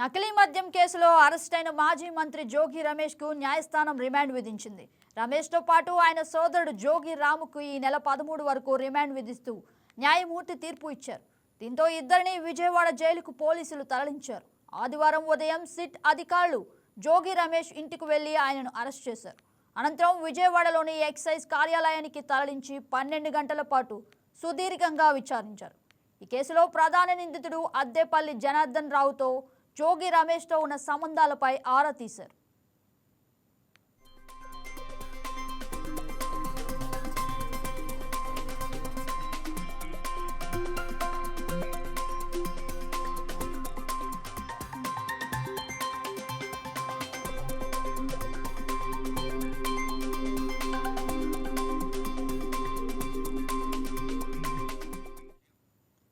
నకిలీ మద్యం కేసులో అరెస్ట్ అయిన మాజీ మంత్రి జోగి రమేష్కు న్యాయస్థానం రిమాండ్ విధించింది. రమేష్తో పాటు ఆయన సోదరుడు జోగి రాముకు ఈ నెల పదమూడు వరకు రిమాండ్ విధిస్తూ న్యాయమూర్తి తీర్పు ఇచ్చారు. దీంతో ఇద్దరిని విజయవాడ జైలుకు పోలీసులు తరలించారు. ఆదివారం ఉదయం సిట్ అధికారులు జోగి రమేష్ ఇంటికి వెళ్ళి ఆయనను అరెస్ట్ చేశారు. అనంతరం విజయవాడలోని ఎక్సైజ్ కార్యాలయానికి తరలించి పన్నెండు గంటల పాటు సుదీర్ఘంగా విచారించారు. ఈ కేసులో ప్రధాన నిందితుడు అద్దెపల్లి జనార్దన్ రావుతో జోగి రమేష్తో ఉన్న సంబంధాలపై ఆరా తీశారు.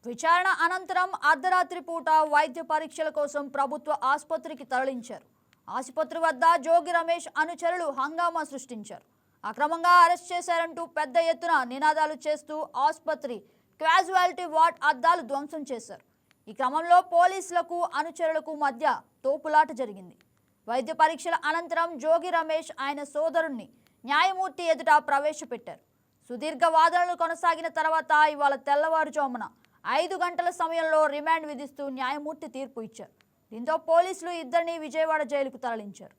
విచారణ అనంతరం అర్ధరాత్రి పూట వైద్య పరీక్షల కోసం ప్రభుత్వ ఆసుపత్రికి తరలించారు. ఆసుపత్రి వద్ద జోగి రమేష్ అనుచరులు హంగామా సృష్టించారు. అక్రమంగా అరెస్ట్ చేశారంటూ పెద్ద ఎత్తున నినాదాలు చేస్తూ ఆసుపత్రి క్యాజువాలిటీ వార్డ్ అద్దాలు ధ్వంసం చేశారు. ఈ క్రమంలో పోలీసులకు అనుచరులకు మధ్య తోపులాట జరిగింది. వైద్య పరీక్షల అనంతరం జోగి రమేష్ ఆయన సోదరుణ్ణి న్యాయమూర్తి ఎదుట ప్రవేశపెట్టారు. సుదీర్ఘ వాదనలు కొనసాగిన తర్వాత ఇవాళ తెల్లవారుజామున ఐదు గంటల సమయంలో రిమాండ్ విధిస్తూ న్యాయమూర్తి తీర్పు ఇచ్చారు. దీంతో పోలీసులు ఇద్దరిని విజయవాడ జైలుకు తరలించారు.